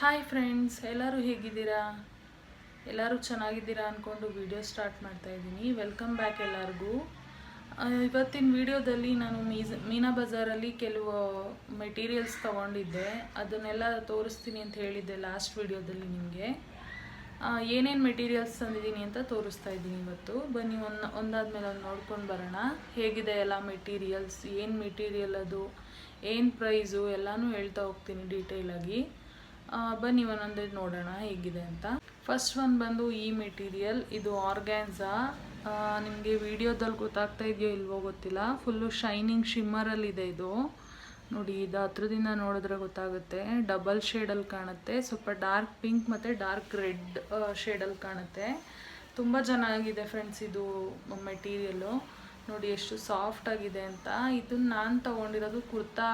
Hi friends ಎಲ್ಲರೂ ಹೇಗಿದ್ದೀರಾ? ಎಲ್ಲರೂ ಚೆನ್ನಾಗಿದ್ದೀರಾ ಅಂದ್ಕೊಂಡು ವಿಡಿಯೋ ಸ್ಟಾರ್ಟ್ ಮಾಡ್ತಾ ಇದ್ದೀನಿ. ವೆಲ್ಕಮ್ ಬ್ಯಾಕ್ ಎಲ್ಲರಿಗೂ. ಇವತ್ತಿನ ವಿಡಿಯೋದಲ್ಲಿ ನಾನು ಮೀಸ್, ಮೀನಾ ಬಜಾರಲ್ಲಿ ಕೆಲವು ಮೆಟೀರಿಯಲ್ಸ್ ತೊಗೊಂಡಿದ್ದೆ. ಅದನ್ನೆಲ್ಲ ತೋರಿಸ್ತೀನಿ ಅಂತ ಹೇಳಿದ್ದೆ ಲಾಸ್ಟ್ ವಿಡಿಯೋದಲ್ಲಿ ನಿಮಗೆ. ಏನೇನು ಮೆಟೀರಿಯಲ್ಸ್ ತಂದಿದ್ದೀನಿ ಅಂತ ತೋರಿಸ್ತಾ ಇದ್ದೀನಿ ಇವತ್ತು. ಬನ್ನಿ, ಒಂದು, ಒಂದಾದ್ಮೇಲೆ ಒಂದು ನೋಡ್ಕೊಂಡು ಬರೋಣ. ಹೇಗಿದೆ ಎಲ್ಲ ಮೆಟೀರಿಯಲ್ಸ್ ಏನು ಮೆಟೀರಿಯಲ್ ಅದು? ಏನು ಪ್ರೈಸು ಎಲ್ಲನೂ ಹೇಳ್ತಾ ಹೋಗ್ತೀನಿ ಡೀಟೇಲಾಗಿ ಬನ್ನಿ ಒಂದೊಂದೇ ನೋಡೋಣ ಹೇಗಿದೆ ಅಂತ. ಫಸ್ಟ್ ಒಂದು ಬಂದು ಈ ಮೆಟೀರಿಯಲ್ ಇದು ಆರ್ಗ್ಯಾನ್ಸಾ ನಿಮಗೆ ವಿಡಿಯೋದಲ್ಲಿ ಗೊತ್ತಾಗ್ತಾ ಇದೆಯೋ ಇಲ್ವೋ ಗೊತ್ತಿಲ್ಲ. ಫುಲ್ಲು ಶೈನಿಂಗ್ ಶಿಮ್ಮರಲ್ಲಿದೆ ಇದು ನೋಡಿ, ಇದು ಹತ್ರದಿಂದ ನೋಡಿದ್ರೆ ಗೊತ್ತಾಗುತ್ತೆ. ಡಬಲ್ ಶೇಡಲ್ಲಿ ಕಾಣುತ್ತೆ. ಸ್ವಲ್ಪ ಡಾರ್ಕ್ ಪಿಂಕ್ ಮತ್ತು ಡಾರ್ಕ್ ರೆಡ್ ಶೇಡಲ್ಲಿ ಕಾಣುತ್ತೆ. ತುಂಬ ಚೆನ್ನಾಗಿದೆ ಫ್ರೆಂಡ್ಸ್ ಇದು ಮೆಟೀರಿಯಲ್ಲು ನೋಡಿ, ಎಷ್ಟು ಸಾಫ್ಟ್ ಆಗಿದೆ ಅಂತ. ಇದನ್ನ ನಾನು ತೊಗೊಂಡಿರೋದು ಕುರ್ತಾ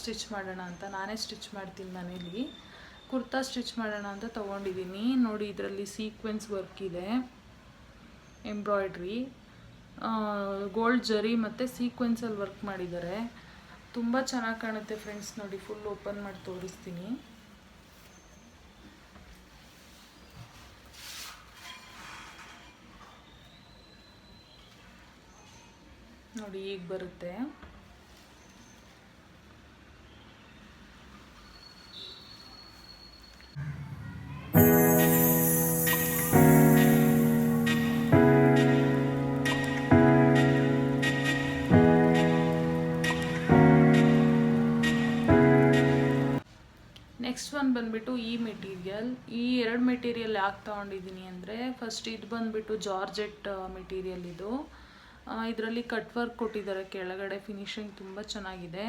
ಸ್ಟಿಚ್ ಮಾಡೋಣ ಅಂತ. ನಾನೇ ಸ್ಟಿಚ್ ಮಾಡ್ತೀನಿ ಮನೇಲಿ. ಕುರ್ತಾ ಸ್ಟಿಚ್ ಮಾಡೋಣ ಅಂತ ತೊಗೊಂಡಿದ್ದೀನಿ. ನೋಡಿ, ಇದರಲ್ಲಿ ಸೀಕ್ವೆನ್ಸ್ ವರ್ಕ್ ಇದೆ. ಎಂಬ್ರಾಯ್ಡ್ರಿ ಗೋಲ್ಡ್ ಜರಿ ಮತ್ತು ಸೀಕ್ವೆನ್ಸಲ್ಲಿ ವರ್ಕ್ ಮಾಡಿದ್ದಾರೆ. ತುಂಬ ಚೆನ್ನಾಗಿ ಕಾಣುತ್ತೆ ಫ್ರೆಂಡ್ಸ್ ನೋಡಿ ಫುಲ್ ಓಪನ್ ಮಾಡಿ ತೋರಿಸ್ತೀನಿ. ನೋಡಿ, ಈಗ ಬರುತ್ತೆ. ನೆಕ್ಸ್ಟ್ ಒಂದು ಬಂದುಬಿಟ್ಟು ಈ ಮೆಟೀರಿಯಲ್ ಈ ಎರಡು ಮೆಟೀರಿಯಲ್ ಯಾಕೆ ತೊಗೊಂಡಿದ್ದೀನಿ ಅಂದರೆ ಫಸ್ಟ್ ಇದು ಬಂದುಬಿಟ್ಟು ಜಾರ್ಜೆಟ್ ಮೆಟೀರಿಯಲ್ ಇದು. ಇದರಲ್ಲಿ ಕಟ್ ವರ್ಕ್ ಕೊಟ್ಟಿದ್ದಾರೆ, ಕೆಳಗಡೆ ಫಿನಿಶಿಂಗ್ ತುಂಬ ಚೆನ್ನಾಗಿದೆ.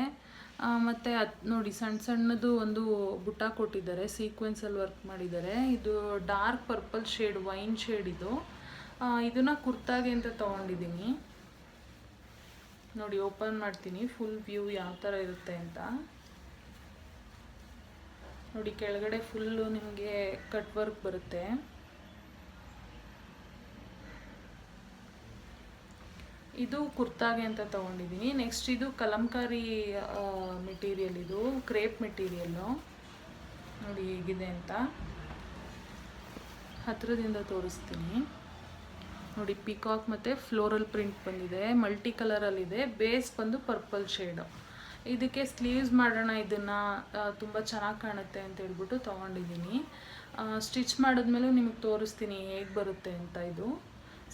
ಮತ್ತು ಅದು ನೋಡಿ ಸಣ್ಣ ಸಣ್ಣದು ಒಂದು ಬುಟ್ಟ ಕೊಟ್ಟಿದ್ದಾರೆ ಸೀಕ್ವೆನ್ಸಲ್ಲಿ ವರ್ಕ್ ಮಾಡಿದ್ದಾರೆ. ಇದು dark purple shade wine shade ಇದು. ಇದನ್ನ ಕುರ್ತಾಗೆ ಅಂತ ತೊಗೊಂಡಿದ್ದೀನಿ. ನೋಡಿ ಓಪನ್ ಮಾಡ್ತೀನಿ ಫುಲ್ ವ್ಯೂ ಯಾವ ಥರ ಇರುತ್ತೆ ಅಂತ. ನೋಡಿ, ಕೆಳಗಡೆ ಫುಲ್ಲು ನಿಮಗೆ ಕಟ್ ವರ್ಕ್ ಬರುತ್ತೆ. ಇದು ಕುರ್ತಾಗೆ ಅಂತ ತಗೊಂಡಿದ್ದೀನಿ ನೆಕ್ಸ್ಟ್ ಇದು ಕಲಂಕಾರಿ ಮೆಟೀರಿಯಲ್ ಇದು ಕ್ರೇಪ್ ಮೆಟೀರಿಯಲ್ಲು ನೋಡಿ ಹೇಗಿದೆ ಅಂತ. ಹತ್ರದಿಂದ ತೋರಿಸ್ತೀನಿ. ನೋಡಿ ಪಿಕಾಕ್ ಮತ್ತು ಫ್ಲೋರಲ್ ಪ್ರಿಂಟ್ ಬಂದಿದೆ. ಮಲ್ಟಿ ಕಲರಲ್ಲಿದೆ ಬೇಸ್ ಬಂದು ಪರ್ಪಲ್ ಶೇಡು ಇದಕ್ಕೆ ಸ್ಲೀವ್ಸ್ ಮಾಡೋಣ, ಇದನ್ನು ತುಂಬ ಚೆನ್ನಾಗಿ ಕಾಣುತ್ತೆ ಅಂತ ಹೇಳ್ಬಿಟ್ಟು ತೊಗೊಂಡಿದ್ದೀನಿ. ಸ್ಟಿಚ್ ಮಾಡಿದ್ಮೇಲೆ ನಿಮಗೆ ತೋರಿಸ್ತೀನಿ ಹೇಗೆ ಬರುತ್ತೆ ಅಂತ ಇದು.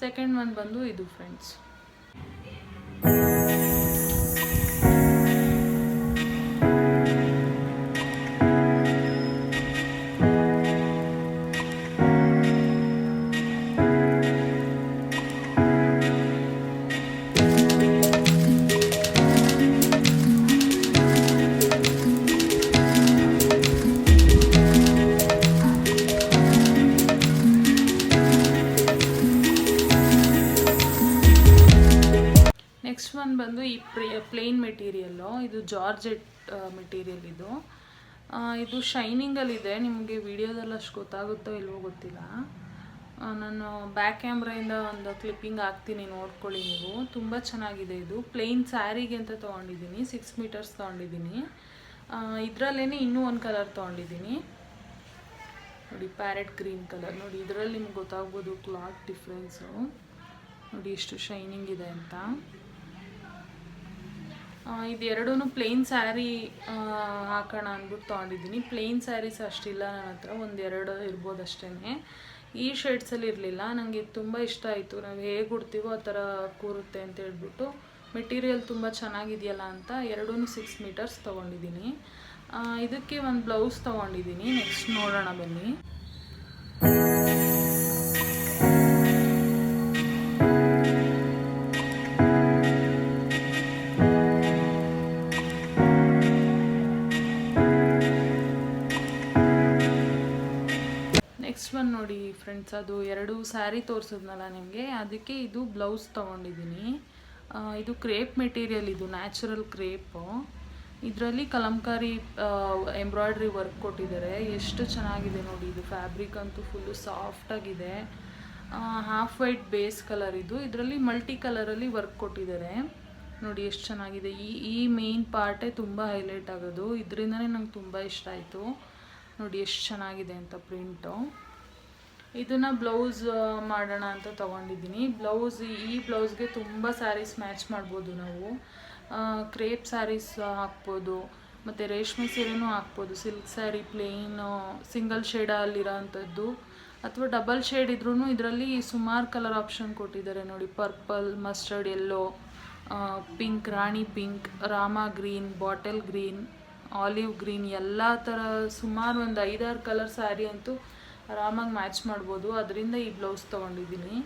ಸೆಕೆಂಡ್ ಒನ್ ಬಂದು ಇದು, ಫ್ರೆಂಡ್ಸ್. ಪ್ಲೇನ್ ಮೆಟೀರಿಯಲ್ಲು, ಇದು ಜಾರ್ಜೆಟ್ ಮೆಟೀರಿಯಲ್ ಇದು. ಇದು ಶೈನಿಂಗಲ್ಲಿದೆ, ನಿಮಗೆ ವಿಡಿಯೋದಲ್ಲಿ ಅಷ್ಟು ಗೊತ್ತಾಗುತ್ತೋ ಇಲ್ವೋ ಗೊತ್ತಿಲ್ಲ. ನಾನು ಬ್ಯಾಕ್ ಕ್ಯಾಮ್ರಾಯಿಂದ ಒಂದು ಕ್ಲಿಪ್ಪಿಂಗ್ ಹಾಕ್ತೀನಿ, ನೋಡ್ಕೊಳ್ಳಿ ನೀವು. ತುಂಬ ಚೆನ್ನಾಗಿದೆ ಇದು. ಪ್ಲೇನ್ ಸ್ಯಾರಿಗೆ ಅಂತ ತೊಗೊಂಡಿದ್ದೀನಿ, ಸಿಕ್ಸ್ ಮೀಟರ್ಸ್ ತೊಗೊಂಡಿದ್ದೀನಿ. ಇದರಲ್ಲೇ ಇನ್ನೂ ಒಂದು ಕಲರ್ ತೊಗೊಂಡಿದ್ದೀನಿ. ನೋಡಿ, ಪ್ಯಾರೆಟ್ ಗ್ರೀನ್ ಕಲರ್. ನೋಡಿ, ಇದರಲ್ಲಿ ನಿಮ್ಗೆ ಗೊತ್ತಾಗ್ಬೋದು ಕ್ಲಾತ್ ಡಿಫ್ರೆನ್ಸು. ನೋಡಿ ಎಷ್ಟು ಶೈನಿಂಗ್ ಇದೆ ಅಂತ. ಇದೆರಡೂ ಪ್ಲೇನ್ ಸ್ಯಾರಿ ಹಾಕೋಣ ಅಂದ್ಬಿಟ್ಟು ತೊಗೊಂಡಿದ್ದೀನಿ. ಪ್ಲೇನ್ ಸ್ಯಾರೀಸ್ ಅಷ್ಟಿಲ್ಲ ನನ್ನ ಹತ್ರ, ಒಂದೆರಡು ಇರ್ಬೋದು ಅಷ್ಟೇ ಈ ಶೇಡ್ಸಲ್ಲಿ ಇರಲಿಲ್ಲ. ನನಗೆ ತುಂಬ ಇಷ್ಟ ಆಯಿತು. ನಾವು ಹೇಗೆ ಉಡ್ತೀವೋ ಆ ಥರ ಕೂರುತ್ತೆ ಅಂತ ಹೇಳ್ಬಿಟ್ಟು. ಮೆಟೀರಿಯಲ್ ತುಂಬ ಚೆನ್ನಾಗಿದೆಯಲ್ಲ ಅಂತ ಎರಡೂ ಸಿಕ್ಸ್ ಮೀಟರ್ಸ್ ತೊಗೊಂಡಿದ್ದೀನಿ. ಇದಕ್ಕೆ ಒಂದು ಬ್ಲೌಸ್ ತೊಗೊಂಡಿದ್ದೀನಿ. ನೆಕ್ಸ್ಟ್ ನೋಡೋಣ ಬನ್ನಿ. ನೋಡಿ ಫ್ರೆಂಡ್ಸ್ ಅದು ಎರಡು ಸ್ಯಾರಿ ತೋರಿಸಿದ್ನಲ್ಲ ನಿಮಗೆ? ಅದಕ್ಕೆ ಇದು ಬ್ಲೌಸ್ ತೊಗೊಂಡಿದ್ದೀನಿ. ಇದು ಕ್ರೇಪ್ ಮೆಟೀರಿಯಲ್ ಇದು ನ್ಯಾಚುರಲ್ ಕ್ರೇಪು ಇದರಲ್ಲಿ ಕಲಂಕಾರಿ ಎಂಬ್ರಾಯ್ಡ್ರಿ ವರ್ಕ್ ಕೊಟ್ಟಿದ್ದಾರೆ. ಎಷ್ಟು ಚೆನ್ನಾಗಿದೆ ನೋಡಿ ಇದು. ಫ್ಯಾಬ್ರಿಕ್ ಅಂತೂ ಫುಲ್ಲು ಸಾಫ್ಟಾಗಿದೆ ಹಾಫ್ ವೈಟ್ ಬೇಸ್ ಕಲರ್ ಇದು. ಇದರಲ್ಲಿ ಮಲ್ಟಿ ಕಲರಲ್ಲಿ ವರ್ಕ್ ಕೊಟ್ಟಿದ್ದಾರೆ. ನೋಡಿ ಎಷ್ಟು ಚೆನ್ನಾಗಿದೆ. ಈ ಈ ಮೇನ್ ಪಾರ್ಟೇ ತುಂಬ ಹೈಲೈಟ್ ಆಗೋದು. ಇದರಿಂದನೇ ನಂಗೆ ತುಂಬ ಇಷ್ಟ ಆಯಿತು. ನೋಡಿ ಎಷ್ಟು ಚೆನ್ನಾಗಿದೆ ಅಂತ ಪ್ರಿಂಟು ಇದನ್ನು ಬ್ಲೌಸ್ ಮಾಡೋಣ ಅಂತ ತೊಗೊಂಡಿದ್ದೀನಿ. ಬ್ಲೌಸ್, ಈ ಬ್ಲೌಸ್ಗೆ ತುಂಬ ಸ್ಯಾರೀಸ್ ಮ್ಯಾಚ್ ಮಾಡ್ಬೋದು ನಾವು. ಕ್ರೇಪ್ ಸ್ಯಾರೀಸ್ ಹಾಕ್ಬೋದು, ಮತ್ತು ರೇಷ್ಮೆ ಸೀರೆನೂ ಹಾಕ್ಬೋದು. ಸಿಲ್ಕ್ ಸ್ಯಾರಿ ಪ್ಲೇನ್, ಸಿಂಗಲ್ ಶೇಡಲ್ಲಿರೋ ಅಂಥದ್ದು ಅಥವಾ ಡಬಲ್ ಶೇಡ್ ಇದ್ರೂ ಇದರಲ್ಲಿ ಸುಮಾರು ಕಲರ್ ಆಪ್ಷನ್ ಕೊಟ್ಟಿದ್ದಾರೆ ನೋಡಿ. Purple, mustard, yellow pink, rani pink, Rama green, bottle green, olive green, ಎಲ್ಲ ಥರ ಸುಮಾರು ಒಂದು ಐದಾರು ಕಲರ್ ಸ್ಯಾರಿ ಅಂತೂ ಆರಾಮಾಗಿ ಮ್ಯಾಚ್ ಮಾಡ್ಬೋದು. ಅದರಿಂದ ಈ ಬ್ಲೌಸ್ ತೊಗೊಂಡಿದ್ದೀನಿ.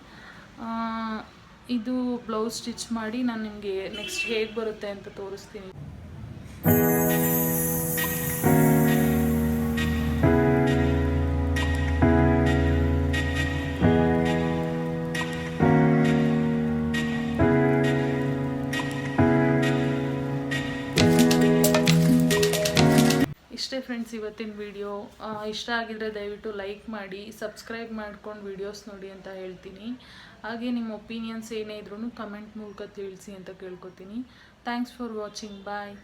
ಇದು ಬ್ಲೌಸ್ ಸ್ಟಿಚ್ ಮಾಡಿ ನಾನು ನಿಮಗೆ ನೆಕ್ಸ್ಟ್ ಹೇಗೆ ಬರುತ್ತೆ ಅಂತ ತೋರಿಸ್ತೀನಿ. ಫ್ರೆಂಡ್ಸ್ ಇವತ್ತಿನ ವಿಡಿಯೋ ಇಷ್ಟ ಆಗಿದ್ರೆ ದಯವಿಟ್ಟು ಲೈಕ್ ಮಾಡಿ ಸಬ್ಸ್ಕ್ರೈಬ್ ಮಾಡ್ಕೊಂಡು ವಿಡಿಯೋಸ್ ನೋಡಿ ಅಂತ ಹೇಳ್ತೀನಿ. ಹಾಗೆ ನಿಮ್ಮ ಒಪಿನಿಯನ್ಸ್ ಏನೇ ಇದ್ರೂ ಕಮೆಂಟ್ ಮೂಲಕ ತಿಳಿಸಿ ಅಂತ ಕೇಳ್ಕೊತೀನಿ. Thanks for watching bye